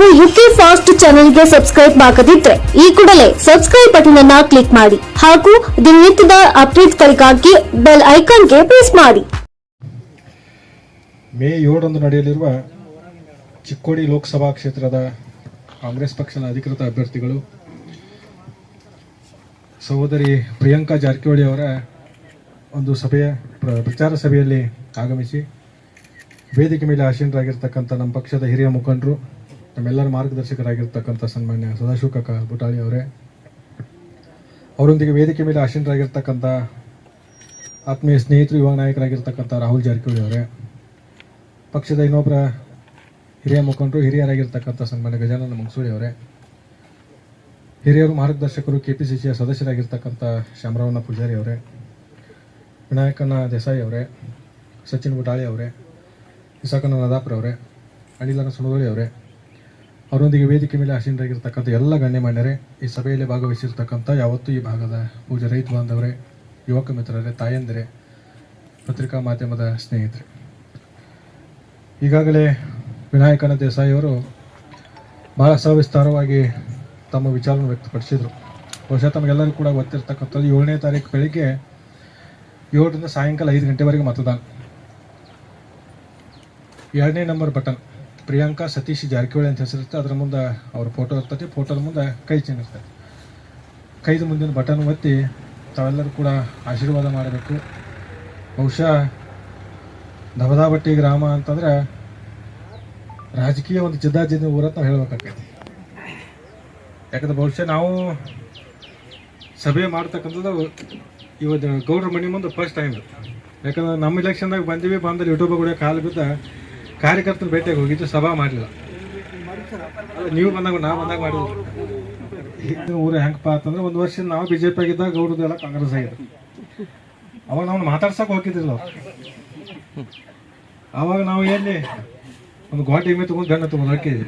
Fast ಚಾನೆಲ್ಗೆ subscribe ಆಗದಿದ್ರೆ ಈ ಕೂಡಲೇ ಸಬ್ಸ್ಕ್ರೈಬ್ ಬಟನ್ ಅನ್ನ ಕ್ಲಿಕ್ ಮಾಡಿ ಹಾಗೂ ದಿನನಿತ್ಯದ ಅಪ್ಡೇಟ್ಗಳಿಗಾಗಿ ಬೆಲ್ ಐಕಾನ್ಗೆ ಪ್ರೆಸ್ ಮಾಡಿ. ಮೇ ಏಳರಂದು ನಡೆಯಲಿರುವ ಚಿಕ್ಕೋಡಿ ಲೋಕಸಭಾ ಕ್ಷೇತ್ರದ ಕಾಂಗ್ರೆಸ್ ಪಕ್ಷದ ಅಧಿಕೃತ ಅಭ್ಯರ್ಥಿಗಳು ಸಹೋದರಿ ಪ್ರಿಯಾಂಕಾ ಜಾರಕಿಹೊಳಿ ಅವರ ಒಂದು ಸಭೆಯ ಪ್ರ- ಪ್ರಚಾರ ಸಭೆಯಲ್ಲಿ ಆಗಮಿಸಿ ವೇದಿಕೆ ಮೇಲೆ ಆಸೀನರಾಗಿರ್ತಕ್ಕಂಥ ನಮ್ಮ ಪಕ್ಷದ ಹಿರಿಯ ಮುಖಂಡರು ನಮ್ಮೆಲ್ಲರ ಮಾರ್ಗದರ್ಶಕರಾಗಿರ್ತಕ್ಕಂಥ ಸನ್ಮಾನ್ಯ ಸದಾಶಿವ ಕಾಕ ಬುಟಾಳಿ ಅವರೇ, ಅವರೊಂದಿಗೆ ವೇದಿಕೆ ಮೇಲೆ ಆಶೀನರಾಗಿರ್ತಕ್ಕಂಥ ಆತ್ಮೀಯ ಸ್ನೇಹಿತರು, ಯುವ ನಾಯಕರಾಗಿರ್ತಕ್ಕಂಥ ರಾಹುಲ್ ಜಾರಕಿಹೊಳಿ ಅವರೇ, ಪಕ್ಷದ ಇನ್ನೊಬ್ಬರ ಹಿರಿಯ ಮುಖಂಡರು, ಹಿರಿಯರಾಗಿರ್ತಕ್ಕಂಥ ಸನ್ಮಾನ್ಯ ಗಜಾನಂದ ಮಂಗಸೂರಿ ಅವರೇ, ಹಿರಿಯರು, ಮಾರ್ಗದರ್ಶಕರು ಕೆ ಪಿ ಸಿ ಸಿಯ ಸದಸ್ಯರಾಗಿರ್ತಕ್ಕಂಥ ಶ್ಯಾಮರಾವನ ಪೂಜಾರಿ ಅವರೇ ವಿನಾಯಕನ ದೇಸಾಯಿ ಅವರೇ, ಸಚಿನ್ ಬುಟಾಳಿ ಅವರೇ ಇಸಾಕನ ನದಾಪುರ ಅವರೇ, ಅನಿಲನ ಸುಣಗೋಳಿ ಅವರೇ ಅವರೊಂದಿಗೆ ವೇದಿಕೆ ಮೇಲೆ ಆಸೀನರಾಗಿರ್ತಕ್ಕಂಥ ಎಲ್ಲ ಗಣ್ಯಮಾನ್ಯರೇ, ಈ ಸಭೆಯಲ್ಲಿ ಭಾಗವಹಿಸಿರ್ತಕ್ಕಂಥ ಯಾವತ್ತೂ ಈ ಭಾಗದ ಪೂಜೆ ರೈತ ಬಾಂಧವರೇ, ಯುವಕ ಮಿತ್ರರೇ, ತಾಯಂದಿರೇ, ಪತ್ರಿಕಾ ಮಾಧ್ಯಮದ ಸ್ನೇಹಿತರೆ. ಈಗಾಗಲೇ ವಿನಾಯಕನ ದೇಸಾಯಿ ಅವರು ಬಹಳ ಸವಿಸ್ತಾರವಾಗಿ ತಮ್ಮ ವಿಚಾರವನ್ನು ವ್ಯಕ್ತಪಡಿಸಿದರು. ಬಹುಶಃ ತಮಗೆಲ್ಲರೂ ಕೂಡ ಗೊತ್ತಿರ್ತಕ್ಕಂಥದ್ದು, ಏಳನೇ ತಾರೀಕು ಬೆಳಿಗ್ಗೆ ಏಳರಿಂದ ಸಾಯಂಕಾಲ ಐದು ಗಂಟೆವರೆಗೆ ಮತದಾನ. ಎರಡನೇ ನಂಬರ್ ಬಟನ್. ಪ್ರಿಯಾಂಕಾ, ಸತೀಶ್ ಜಾರಕಿಹೊಳಿ ಅಂತ ಹೆಸರಿರ್ತದೆ ಅದರ ಮುಂದೆ ಅವ್ರ ಫೋಟೋ ಇರ್ತೈತಿ ಫೋಟೋದ ಮುಂದೆ ಕೈ ಚಿಹ್ನೆ ಇರ್ತೈತಿ ಕೈದ ಮುಂದಿನ ಬಟನ್ ಒತ್ತಿ ತಾವೆಲ್ಲರೂ ಕೂಡ ಆಶೀರ್ವಾದ ಮಾಡಬೇಕು. ಬಹುಶಃ ದಬದಾಬಟ್ಟಿ ಗ್ರಾಮ ಅಂತಂದ್ರೆ ರಾಜಕೀಯ ಒಂದು ಜಿದ್ದಾಜಿದ್ದ ಊರಂತ ನಾವು ಹೇಳ್ಬೇಕಾಗ್ತೈತಿ ಯಾಕಂದ್ರೆ ಬಹುಶಃ ನಾವು ಸಭೆ ಮಾಡ್ತಕ್ಕಂಥದ್ದು ಇವತ್ತು ಗೌಡ್ರ ಮನೆ ಮುಂದೆ ಫಸ್ಟ್ ಟೈಮ್ ಯಾಕಂದ್ರೆ ನಮ್ಮ ಇಲೆಕ್ಷನ್ದಾಗ ಬಂದೀವಿ, ಬಂದಲ್ಲಿ ಯೂಟ್ಯೂಬ್ ಕೂಡ ಕಾಲು ಬಿದ್ದ ಕಾರ್ಯಕರ್ತನ ಭೇಟಿಯಾಗಿ ಹೋಗಿದ್ದು ಸಭಾ ಮಾಡಲಿಲ್ಲ. ನೀವು ಬಂದಾಗ, ನಾವು ಬಂದಾಗ ಮಾಡಿದ್ವಿ ಊರು ಹೆಂಗಪ್ಪ ಅಂತಂದ್ರೆ ಒಂದು ವರ್ಷ ನಾವು ಬಿ ಜೆ ಪಿ ಆಗಿದ್ದಾಗ ಗೌಡ್ರದ್ದು ಎಲ್ಲ ಕಾಂಗ್ರೆಸ್ ಆಗಿದ್ದು. ಅವಾಗ ನಾವು ಮಾತಾಡ್ಸಕ್ಕೆ ಹೋಗಿದ್ದಿಲ್ಲ ಅವಾಗ ನಾವು ಎಲ್ಲಿ ಒಂದು ಗೋಟೆ ಮೇ ತಗೊಂಡು ಗಣ್ಣ ತಗೊಂಡು ಹಾಕಿದ್ವಿ